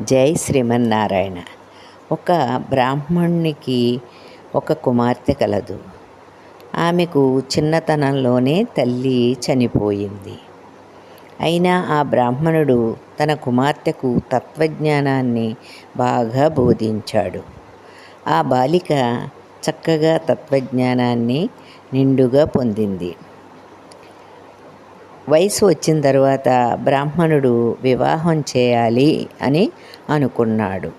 జై శ్రీమన్నారాయణ. ఒక బ్రాహ్మణునికి ఒక కుమార్తె కలదు. ఆమెకు చిన్నతనంలోనే తల్లి చనిపోయింది. అయినా ఆ బ్రాహ్మణుడు తన కుమార్తెకు తత్వజ్ఞానాన్ని బాగా బోధించాడు. ఆ బాలిక చక్కగా తత్వజ్ఞానాన్ని నిండుగా పొందింది. వయసు వచ్చిన తర్వాత బ్రాహ్మణుడు వివాహం చేయాలి అని అనుకున్నాడు.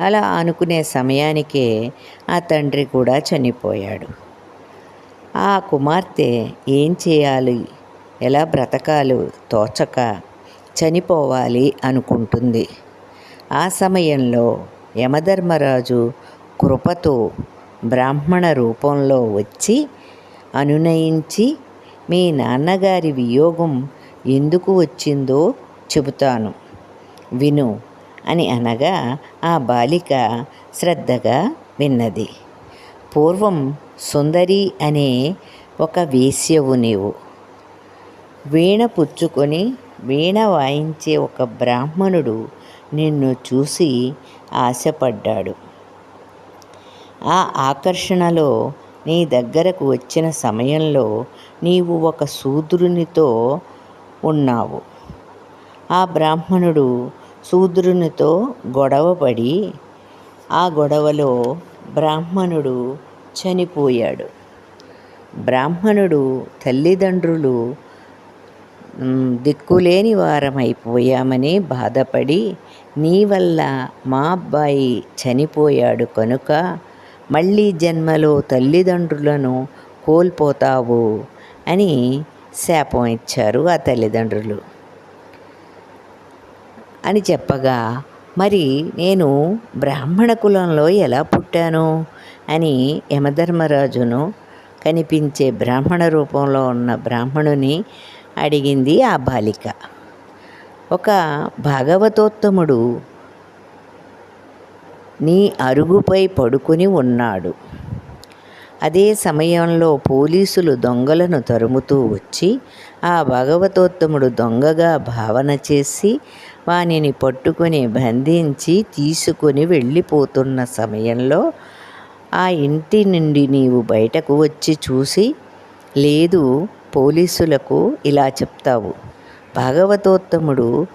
అలా అనుకునే సమయానికే ఆ తండ్రి కూడా చనిపోయాడు. ఆ కుమార్తె ఏం చేయాలి? ఎలా బ్రతకాలు? తోచక చనిపోవాలి అనుకుంటుంది. ఆ సమయంలో యమధర్మరాజు కృపతో బ్రాహ్మణ రూపంలో వచ్చి అనునయించి మీ నాన్నగారి వియోగం ఎందుకు వచ్చిందో చెబుతాను. విను అని అనగా ఆ బాలిక శ్రద్ధగా విన్నది. పూర్వం సుందరి అనే ఒక వేశ్యవు నీవు. వీణ పుచ్చుకొని వీణ వాయించే ఒక బ్రాహ్మణుడు నిన్ను చూసి ఆశపడ్డాడు. ఆ ఆకర్షణలో నీ దగ్గరకు వచ్చిన సమయంలో నీవు ఒక శూద్రునితో ఉన్నావు. ఆ బ్రాహ్మణుడు శూద్రునితో గొడవపడి ఆ గొడవలో బ్రాహ్మణుడు చనిపోయాడు. బ్రాహ్మణుడు తల్లిదండ్రులు దిక్కులేని వారమైపోయామని బాధపడి నీ వల్ల మా అబ్బాయి చనిపోయాడు కనుక మళ్ళీ జన్మలో తల్లిదండ్రులను కోల్పోతావు అని శాపం ఇచ్చారు ఆ తల్లిదండ్రులు. అని చెప్పగా మరి నేను బ్రాహ్మణ కులంలో ఎలా పుట్టాను? అని యమధర్మరాజును కనిపించే బ్రాహ్మణ రూపంలో ఉన్న బ్రాహ్మణుని అడిగింది ఆ బాలిక. ఒక భాగవతోత్తముడు నీ అరుగుపై పడుకుని ఉన్నాడు. అదే సమయంలో పోలీసులు దొంగలను తరుముతూ వచ్చి ఆ భగవతోత్తముడు దొంగగా భావన చేసి వానిని పట్టుకొని బంధించి తీసుకొని వెళ్ళిపోతున్న సమయంలో ఆ ఇంటి నుండి నీవు బయటకు వచ్చి చూసి లేదు పోలీసులకు ఇలా చెప్తావు. భాగవతోత్తముడు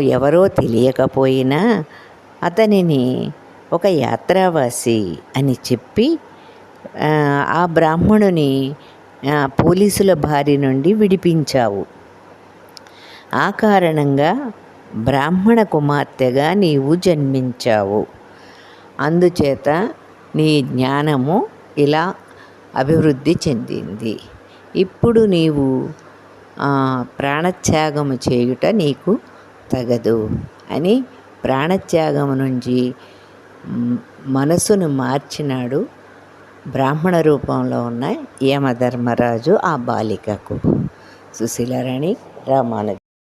ఎవరో తెలియకపోయినా అతనిని ఒక యాత్రావాసి అని చెప్పి ఆ బ్రాహ్మణుని పోలీసుల బారి నుండి విడిపించావు. ఆ కారణంగా బ్రాహ్మణ కుమార్తెగా నీవు జన్మించావు. అందుచేత నీ జ్ఞానము ఇలా అభివృద్ధి చెందింది. ఇప్పుడు నీవు ప్రాణత్యాగము చేయుట నీకు తగదు అని ప్రాణత్యాగం నుంచి మనసును మార్చినాడు బ్రాహ్మణ రూపంలో ఉన్న యమధర్మరాజు ఆ బాలికకు. సుశీలారాణి రామానుజ